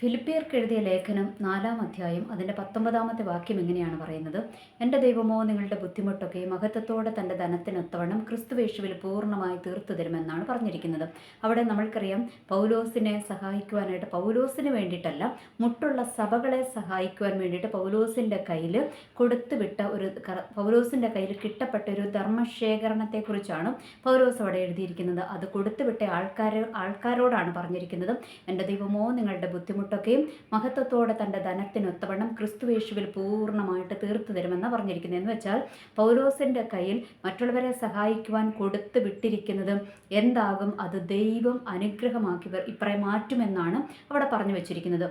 ഫിലിപ്പിയർക്ക് എഴുതിയ ലേഖനം നാലാം അധ്യായം അതിന്റെ പത്തൊമ്പതാമത്തെ വാക്യം എങ്ങനെയാണ് പറയുന്നത്? എന്റെ ദൈവമോ നിങ്ങളുടെ ബുദ്ധിമുട്ടൊക്കെ മഹത്വത്തോടെ തന്റെ ധനത്തിനൊത്തവണ്ണം ക്രിസ്തുവേശുവിൽ പൂർണമായി തീർത്തു തരുമെന്നാണ് പറഞ്ഞിരിക്കുന്നത്. അവിടെ നമ്മൾക്കറിയാം പൗലോസിനെ സഹായിക്കുവാനായിട്ട് പൗലോസിന് വേണ്ടിയിട്ടല്ല മുട്ടുള്ള സഭകളെ സഹായിക്കുവാൻ വേണ്ടിയിട്ട് പൗലോസിന്റെ കയ്യിൽ കൊടുത്തുവിട്ട ഒരു പൗലോസിന്റെ കയ്യിൽ കിട്ടപ്പെട്ട ഒരു ധർമ്മശേഖരണത്തെക്കുറിച്ചാണ് പൗലോസ് അവിടെ എഴുതിയിരിക്കുന്നത്. അത് കൊടുത്തുവിട്ട ആൾക്കാർ ആൾക്കാരോടാണ് പറഞ്ഞിരിക്കുന്നത്. എന്റെ ദൈവമോ നിങ്ങളുടെ ബുദ്ധിമുട്ടൊക്കെയും മഹത്വത്തോടെ തന്റെ ധനത്തിനൊത്തവണ്ണം ക്രിസ്തുവേശുവിൽ പൂർണമായിട്ട് തീർത്തു തരുമെന്ന് പറഞ്ഞിരിക്കുന്നത് എന്ന് വെച്ചാൽ പൗലോസിന്റെ കയ്യിൽ മറ്റുള്ളവരെ സഹായിക്കുവാൻ കൊടുത്തു വിട്ടിരിക്കുന്നത് എന്താകും അത് ദൈവം അനുഗ്രഹമാക്കി ഇപ്പറേ മാറ്റുമെന്നാണ് അവിടെ പറഞ്ഞു വെച്ചിരിക്കുന്നത്.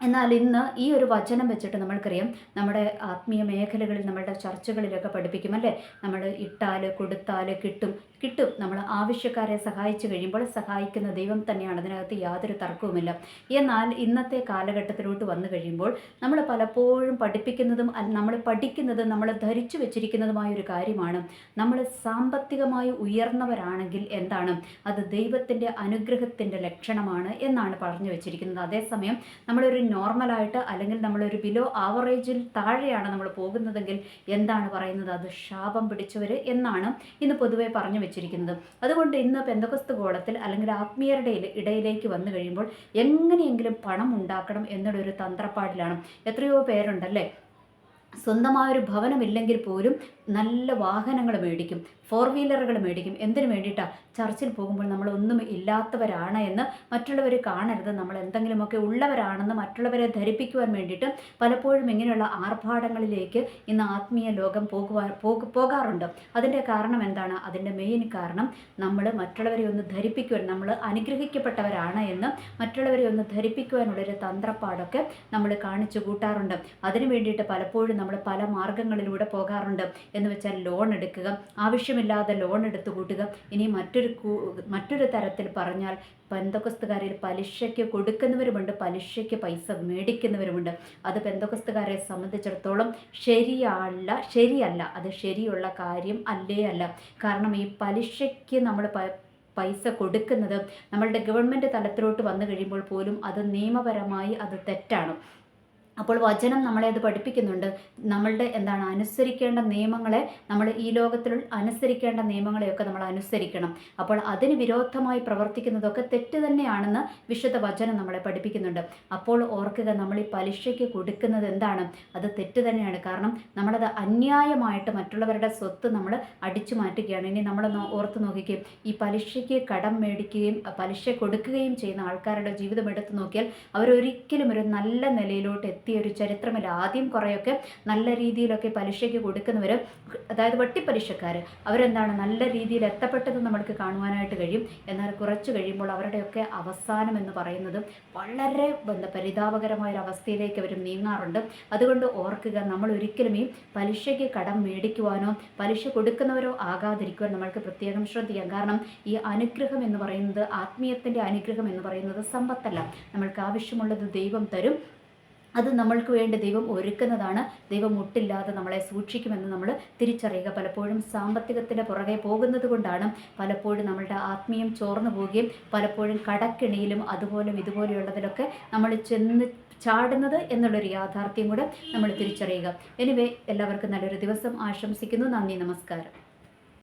എന്നാൽ ഇന്ന് ഈ ഒരു വചനം വെച്ചിട്ട് നമ്മൾക്കറിയാം നമ്മുടെ ആത്മീയ മേഖലകളിൽ നമ്മളുടെ ചർച്ചകളിലൊക്കെ പഠിപ്പിക്കും അല്ലേ? നമ്മൾ ഇട്ടാൽ കൊടുത്താൽ കിട്ടും. കിട്ടും. നമ്മൾ ആവശ്യക്കാരെ സഹായിച്ചു കഴിയുമ്പോൾ സഹായിക്കുന്ന ദൈവം തന്നെയാണ്. അതിനകത്ത് യാതൊരു തർക്കവുമില്ല. എന്നാൽ ഇന്നത്തെ കാലഘട്ടത്തിലോട്ട് വന്നു കഴിയുമ്പോൾ നമ്മൾ പലപ്പോഴും പഠിപ്പിക്കുന്നതും നമ്മൾ പഠിക്കുന്നതും നമ്മൾ ധരിച്ചു വെച്ചിരിക്കുന്നതുമായ ഒരു കാര്യമാണ്. നമ്മൾ സാമ്പത്തികമായി ഉയർന്നവരാണെങ്കിൽ എന്താണ്? അത് ദൈവത്തിന്റെ അനുഗ്രഹത്തിന്റെ ലക്ഷണമാണ് എന്നാണ് പറഞ്ഞു വെച്ചിരിക്കുന്നത്. അതേസമയം നമ്മളൊരു നോർമലായിട്ട് അല്ലെങ്കിൽ നമ്മളൊരു ബിലോ ആവറേജിൽ താഴെയാണ് നമ്മൾ പോകുന്നതെങ്കിൽ എന്താണ് പറയുന്നത്? അത് ശാപം പിടിച്ചവർ എന്നാണ് ഇന്ന് പൊതുവെ പറഞ്ഞു വെച്ചിരിക്കുന്നത്. അതുകൊണ്ട് ഇന്ന് പെന്തകസ്ത് ഗോളത്തിൽ അല്ലെങ്കിൽ ആത്മീയരുടെ ഇടയിലേക്ക് വന്നു കഴിയുമ്പോൾ എങ്ങനെയെങ്കിലും പണം ഉണ്ടാക്കണം എന്നുള്ളൊരു തന്ത്രപ്പാടിലാണ്. എത്രയോ പേരുണ്ടല്ലേ? സ്വന്തമായൊരു ഭവനമില്ലെങ്കിൽ പോലും നല്ല വാഹനങ്ങൾ മേടിക്കും. ഫോർ വീലറുകൾ മേടിക്കും. എന്തിനു വേണ്ടിയിട്ടാണ് ചർച്ചിൽ പോകുമ്പോൾ നമ്മളൊന്നും ഇല്ലാത്തവരാണ് എന്ന് മറ്റുള്ളവർ കാണരുത്. നമ്മൾ എന്തെങ്കിലുമൊക്കെ ഉള്ളവരാണെന്ന് മറ്റുള്ളവരെ ധരിപ്പിക്കുവാൻ വേണ്ടിയിട്ട് പലപ്പോഴും ഇങ്ങനെയുള്ള ആർഭാടങ്ങളിലേക്ക് ഇന്ന് ആത്മീയ ലോകം പോകുവാൻ പോക- പോകാറുണ്ട്. അതിന്റെ കാരണം എന്താണ്? അതിന്റെ മെയിൻ കാരണം നമ്മൾ മറ്റുള്ളവരെ ഒന്ന് ധരിപ്പിക്കുവാൻ നമ്മൾ അനുഗ്രഹിക്കപ്പെട്ടവരാണ് എന്ന് മറ്റുള്ളവരെ ഒന്ന് ധരിപ്പിക്കുവാനുള്ളൊരു തന്ത്രപ്പാടൊക്കെ നമ്മൾ കാണിച്ചു കൂട്ടാറുണ്ട്. അതിനു വേണ്ടിയിട്ട് പലപ്പോഴും നമ്മൾ പല മാർഗങ്ങളിലൂടെ പോകാറുണ്ട് എന്ന് വെച്ചാൽ ലോൺ എടുക്കുക ആവശ്യമില്ലാതെ ലോൺ എടുത്തു കൂട്ടുക. ഇനി മറ്റൊരു മറ്റൊരു തരത്തിൽ പറഞ്ഞാൽ പെന്തക്കൊസ്തുകാരിൽ പലിശയ്ക്ക് കൊടുക്കുന്നവരുമുണ്ട് പലിശയ്ക്ക് പൈസ മേടിക്കുന്നവരുമുണ്ട്. അത് പെന്തക്കൊസ്തുകാരെ സംബന്ധിച്ചിടത്തോളം ശരിയല്ല ശരിയല്ല. അത് ശരിയുള്ള കാര്യം അല്ലേ അല്ല. കാരണം ഈ പലിശയ്ക്ക് നമ്മൾ പൈസ കൊടുക്കുന്നത് നമ്മളുടെ ഗവൺമെന്റ് തലത്തിലോട്ട് വന്നു കഴിയുമ്പോൾ പോലും അത് നിയമപരമായി അത് തെറ്റാണ്. അപ്പോൾ വചനം നമ്മളെ അത് പഠിപ്പിക്കുന്നുണ്ട്. നമ്മളുടെ എന്താണ് അനുസരിക്കേണ്ട നിയമങ്ങളെ നമ്മൾ ഈ ലോകത്തിൽ അനുസരിക്കേണ്ട നിയമങ്ങളെയൊക്കെ നമ്മൾ അനുസരിക്കണം. അപ്പോൾ അതിന് വിരോധമായി പ്രവർത്തിക്കുന്നതൊക്കെ തെറ്റ് തന്നെയാണെന്ന് വിശുദ്ധ വചനം നമ്മളെ പഠിപ്പിക്കുന്നുണ്ട്. അപ്പോൾ ഓർക്കുക നമ്മൾ ഈ പലിശയ്ക്ക് കൊടുക്കുന്നത് എന്താണ്? അത് തെറ്റ് തന്നെയാണ്. കാരണം നമ്മളത് അന്യായമായിട്ട് മറ്റുള്ളവരുടെ സ്വത്ത് നമ്മൾ അടിച്ചു മാറ്റുകയാണ്. ഇനി നമ്മൾ ഓർത്ത് നോക്കിക്കുകയും ഈ പലിശയ്ക്ക് കടം മേടിക്കുകയും പലിശ കൊടുക്കുകയും ചെയ്യുന്ന ആൾക്കാരുടെ ജീവിതം എടുത്തു നോക്കിയാൽ അവരൊരിക്കലും ഒരു നല്ല നിലയിലോട്ട് എത്തിയ ഒരു ചരിത്രമില്ല. ആദ്യം കുറേയൊക്കെ നല്ല രീതിയിലൊക്കെ പലിശയ്ക്ക് കൊടുക്കുന്നവർ അതായത് വട്ടിപ്പലിശക്കാർ അവരെന്താണ് നല്ല രീതിയിൽ എത്തപ്പെട്ടത് നമ്മൾക്ക് കാണുവാനായിട്ട് കഴിയും. എന്നാൽ കുറച്ച് കഴിയുമ്പോൾ അവരുടെയൊക്കെ അവസാനം എന്ന് പറയുന്നത് വളരെ എന്താ പരിതാപകരമായ ഒരു അവസ്ഥയിലേക്ക് അവർ നീങ്ങാറുണ്ട്. അതുകൊണ്ട് ഓർക്കുക നമ്മൾ ഒരിക്കലും ഈ പലിശയ്ക്ക് കടം മേടിക്കുവാനോ പലിശ കൊടുക്കുന്നവരോ ആകാതിരിക്കുവാൻ നമ്മൾക്ക് പ്രത്യേകം ശ്രദ്ധിക്കാം. കാരണം ഈ അനുഗ്രഹം എന്ന് പറയുന്നത് ആത്മീയത്തിന്റെ അനുഗ്രഹം എന്ന് പറയുന്നത് സമ്പത്തല്ല. നമ്മൾക്ക് ആവശ്യമുള്ളത് ദൈവം തരും. അത് നമ്മൾക്ക് വേണ്ടി ദൈവം ഒരുക്കുന്നതാണ്. ദൈവം മുട്ടില്ലാതെ നമ്മളെ സൂക്ഷിക്കുമെന്ന് നമ്മൾ തിരിച്ചറിയുക. പലപ്പോഴും സാമ്പത്തികത്തിന്റെ പുറകെ പോകുന്നത് കൊണ്ടാണ് പലപ്പോഴും നമ്മളുടെ ആത്മീയം ചോർന്നു പോവുകയും പലപ്പോഴും കടക്കിണിയിലും അതുപോലെ ഇതുപോലെയുള്ളതിലൊക്കെ നമ്മൾ ചെന്ന് ചാടുന്നത് എന്നുള്ളൊരു യാഥാർത്ഥ്യം കൂടെ നമ്മൾ തിരിച്ചറിയുക. എനിവേ എല്ലാവർക്കും നല്ലൊരു ദിവസം ആശംസിക്കുന്നു. നന്ദി നമസ്കാരം.